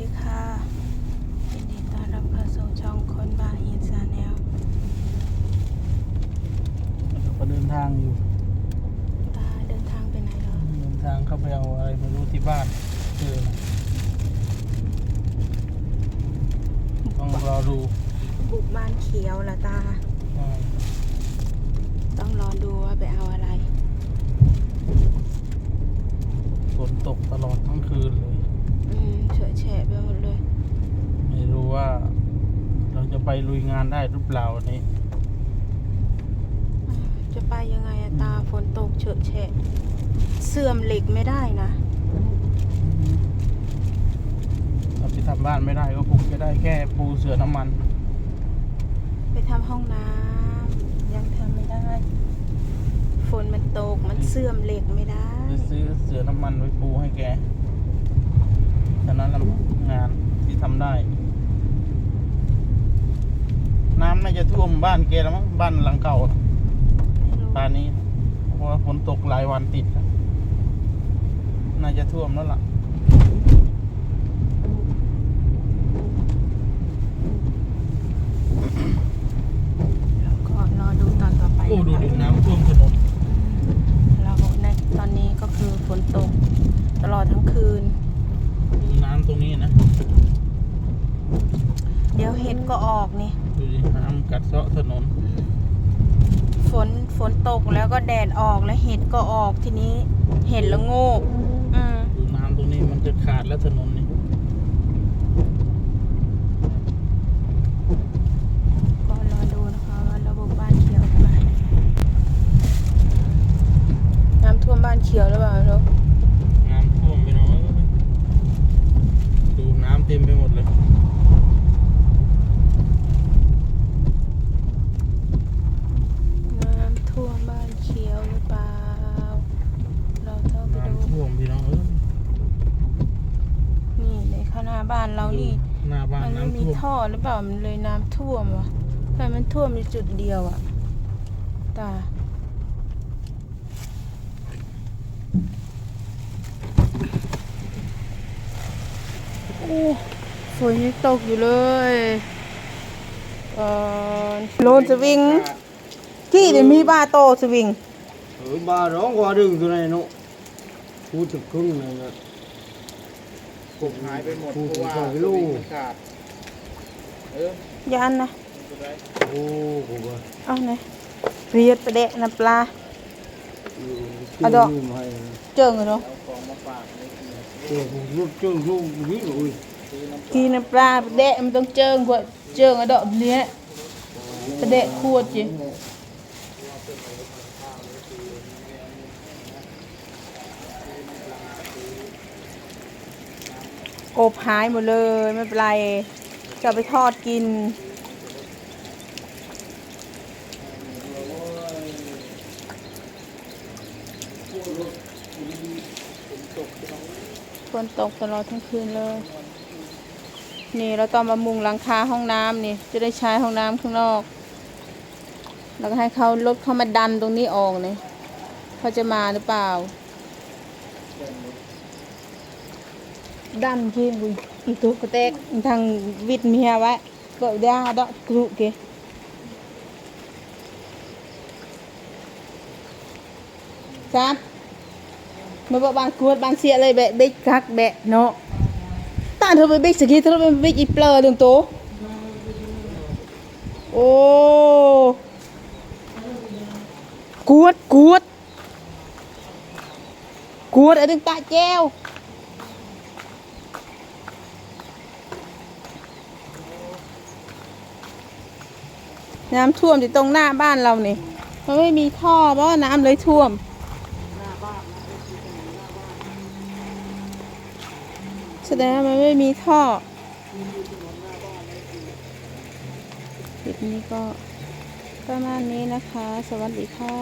ดีค่ะยินดีต้อนรับเข้าสู่ช่องคนบาอินซาแนลก็เดินทางอยู่ ตาเดินทางไปไหนเหรอเดินทางเข้าไปเอาอะไรไม่รู้ที่บ้านเจอนะต้องรอดูบุกบ้านเขียวละตา อ่าต้องรอดูว่าไปเอาอะไร ฝนตกตลอดทั้งคืนเลย อืมเฉอะแฉะไปหมดเลย ไม่รู้ว่า เราจะไป ลุยงานได้หรือเปล่าวันนี้ จะไปยังไงอะตาฝนตกเฉอะแฉะเสื่อมเหล็กไม่ได้นะเราไปทำบ้านไม่ได้ก็คงจะได้แค่ปูเสือน้ำมัน ไปทำห้องน้ำยังทำไม่ได้ ฝนมันตกมันเสื่อมเหล็กไม่ได้ไปซื้อเสือน้ำมันไว้ปูให้แกฉะนั้นละงานที่ทำได้ น้ำน่า จะท่วมบ้านแกแล้วมั้งบ้านหลังเก่าไม่รู้ตอนนี้เพราะว่าฝนตกหลายวันติดอะน่าจะท่วมแล้วล่ะแล้วก็รอดูตอนต่อไปโอ้ดูนะคะดิน้ำท่วมถนนเราในตอนนี้ก็คือฝนตกตลอดทั้งคืน ดูน้ำตรงนี้นะ เดี๋ยวเห็ดก็ออกนี่ดูดิน้ำกัดเซาะถนน ฝนฝนตกแล้วก็แดดออกแล้วเห็ดก็ออกทีนี้ เห็ดละโงกอืมดูน้ำตรงนี้มันจะขาดแล้วถนนนี่ ก็รอดูนะคะว่าระบบบ้านเขียวเป็นไงน้ำท่วมบ้านเขียวหรือเปล่าลูก น้ำท่วมไปหน่อยดูน้ำเต็มไปหมดเลย น้ำท่วมบ้านเขียวหรือเปล่า เราต้องไปดู น้ำท่วม พี่น้องเอ้ยนี่ในข้างหน้าบ้านเรานี่หน้าบ้านมันไม่น้ำมีท่วมท่อหรือเปล่ามันเลยน้ำท่วมวะทำไมมันท่วมในจุดเดียวอะตาโอ้ฝนยังตกอยู่เลยเออโลนสวิง ที่เดี๋ยวมีบ้าโตสวิง Ừ, bà đó qua đường từ này nọ khu trực cưng này nè กบหายไปหมดปูเพราะว่าสองกิสโลวิงมันขาดเออยันนะไม่เป็นไร ô của bà เอาไหนเรียดประเดะน้ำปลา Ừ, À, đó. chung giùm hay เจิงเหรอเอาของมาฝากในเกียร์ Trời, cũng rút chung chung biết rồi กินน้ำปลาประเดะมันต้องเจิงกว่าเจิงอะดอกเนี้ยประเดะขวดจิ กบหายหมดเลยไม่เป็นไร จะไปทอดกิน ฝนตกตลอดทั้งคืนเลย นี่เราต้องมามุงหลังคาห้องน้ำนี่ จะได้ใช้ห้องน้ำข้างนอก แล้วก็ให้เขารถเข้ามาดันตรงนี้ออกเนี่ยเขาจะมาหรือเปล่า ดันที่บุยอีตุกกระเตกทางวิทย์เมียไว้เกิดยาดอกกรุเกจ้ามาบอกบางกว น้ำท่วมอยู่ตรงหน้าบ้านเรานี่มันไม่มีท่อเพราะน้ำเลยท่วม แสดงว่ามันไม่มีท่อคลิปนี้ก็ประมาณนี้นะคะ สวัสดีค่ะ